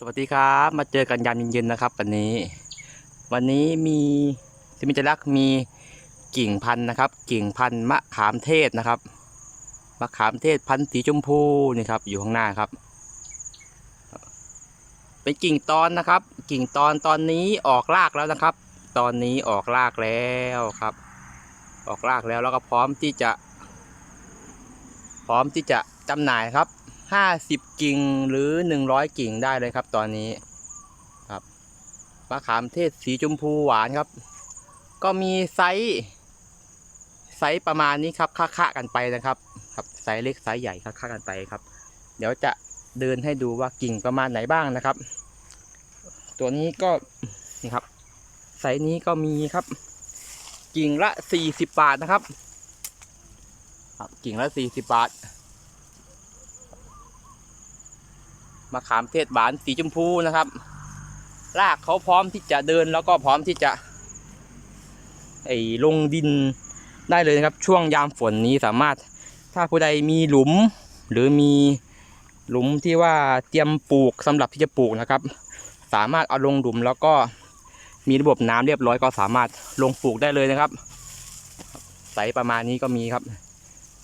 สวัสดีครับมาเจอกันยามเย็นๆนะครับ วันนี้ วันนี้มีซิมิจลักษ์มีกิ่งพันธุ์นะครับ กิ่งพันธุ์มะขามเทศนะครับมะขามเทศพันธุ์สีชมพูนี่ครับ อยู่ข้างหน้าครับ เป็นกิ่งตอนนะครับ กิ่งตอนตอนนี้ออกรากแล้วนะครับ ตอนนี้ออกรากแล้วครับ ออกรากแล้วแล้วก็พร้อมที่จะ พร้อมที่จะจำหน่ายครับ ห้าสิบกิ่งหรือหนึ่งร้อยกิ่งได้เลยครับ ตอนนี้ครับมะขามเทศสีชมพูหวานครับ ก็มีไซส์ไซส์ประมาณนี้ครับค่าๆกันไปนะครับ ครับไซส์เล็กไซส์ใหญ่ค่าๆกันไปครับ เดี๋ยวจะเดินให้ดูว่ากิ่งประมาณไหนบ้างนะครับ ตัวนี้ก็นี่ครับไซส์นี้ก็มีครับ กิ่งละสี่สิบบาทนะครับ ครับกิ่งละสี่สิบบาท มะขามเทศหวานสีชมพูนะครับ รากเขาพร้อมที่จะเดินแล้วก็พร้อมที่จะไอ้ลงดินได้เลยนะครับ ช่วงยามฝนนี้สามารถถ้าผู้ใดมีหลุม หรือมีหลุมที่ว่าเตรียมปลูกสำหรับที่จะปลูกนะครับ สามารถเอาลงหลุมแล้วก็มีระบบน้ำเรียบร้อยก็สามารถลงปลูกได้เลยนะครับไซส์ประมาณนี้ก็มีครับ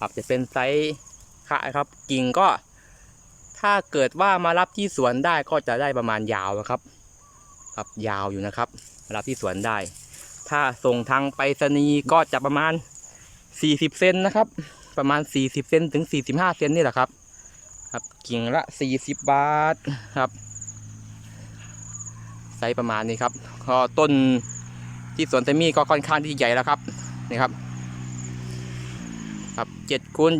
ครับจะเป็นไซส์ค่ะครับกิ่งก็ ถ้าเกิดว่ามารับที่สวนได้ก็จะได้ประมาณยาวนะครับ ครับยาวอยู่นะครับ มารับที่สวนได้ ถ้าส่งทางไปรษณีย์ก็จะประมาณ 40เซนนะครับ ประมาณ 40เซนถึง 45เซนนี่แหละครับ ครับกิ่งละ 40 บาทครับไซส์ประมาณนี้ครับก็ต้นที่สวนเซมี่ก็ค่อนข้างที่ใหญ่แล้วครับนี่ครับ ครับเจ็ดคูณ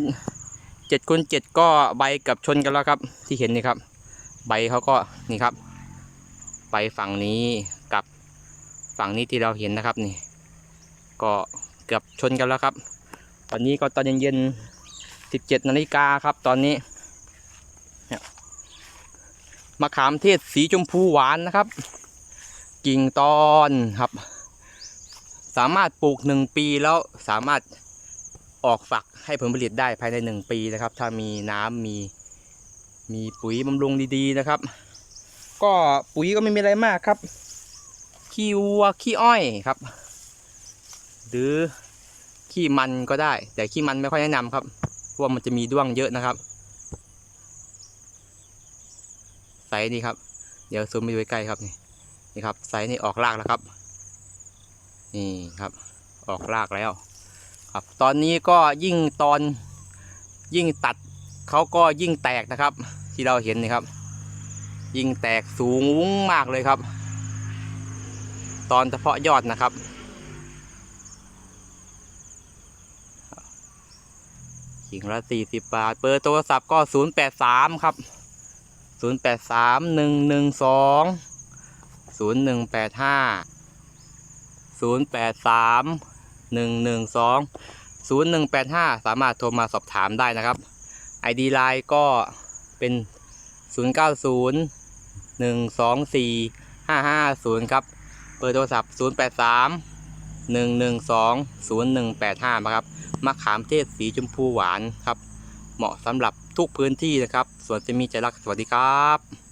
เจ็ดคูณเจ็ดก็ใบกับชนกันแล้วครับ ที่เห็นนี่ครับ ใบเขาก็นี่ครับ ใบฝั่งนี้กับฝั่งนี้ที่เราเห็นนะครับนี่ ก็เกือบชนกันแล้วครับ ตอนนี้ก็ตอนเย็นๆสิบเจ็ดนาฬิกาครับ ตอนนี้มะขามเทศสีชมพูหวานนะครับ กิ่งตอนครับ สามารถปลูกหนึ่งปีแล้วสามารถ ออกฝักให้ผลผลิตได้ภายในหนึ่งปีนะครับ ถ้ามีน้ำมีมีปุ๋ยบำรุงดีๆนะครับ ก็ปุ๋ยก็ไม่มีอะไรมากครับ ขี้วัวขี้อ้อยครับ หรือขี้มันก็ได้ แต่ขี้มันไม่ค่อยแนะนำครับเพราะว่ามันจะมีด้วงเยอะนะครับไซส์นี้ครับ เดี๋ยวซูมไปดูใกล้ครับนี่นี่ครับไซส์นี้ออกรากแล้วครับ นี่ครับ ออกรากแล้ว ครับตอนนี้ก็ยิ่งตอนยิ่งตัดเขาก็ยิ่งแตกนะครับ ที่เราเห็นนี่ครับ ยิ่งแตกสูงมากเลยครับ ตอนเฉพาะยอดนะครับ กิ่งละสี่สิบบาทเบอร์โทรศัพท์ก็ศูนย์แปดสามครับศูนย์แปดสามหนึ่งหนึ่งสองศูนย์หนึ่งแปดห้าศูนย์แปดสาม หนึ่งหนึ่งสองศูนย์หนึ่งแปดห้าสามารถโทรมาสอบถามได้นะครับ ID Line ก็เป็นศูนย์เก้าศูนย์หนึ่งสองสี่ห้าห้าศูนย์ครับเบอร์โทรศัพท์ศูนย์แปดสามหนึ่งหนึ่งสองศูนย์หนึ่งแปดห้าครับ มะขามเทศสีชมพูหวานครับ เหมาะสำหรับทุกพื้นที่นะครับ ส่วนจะมีใจรัก สวัสดีครับ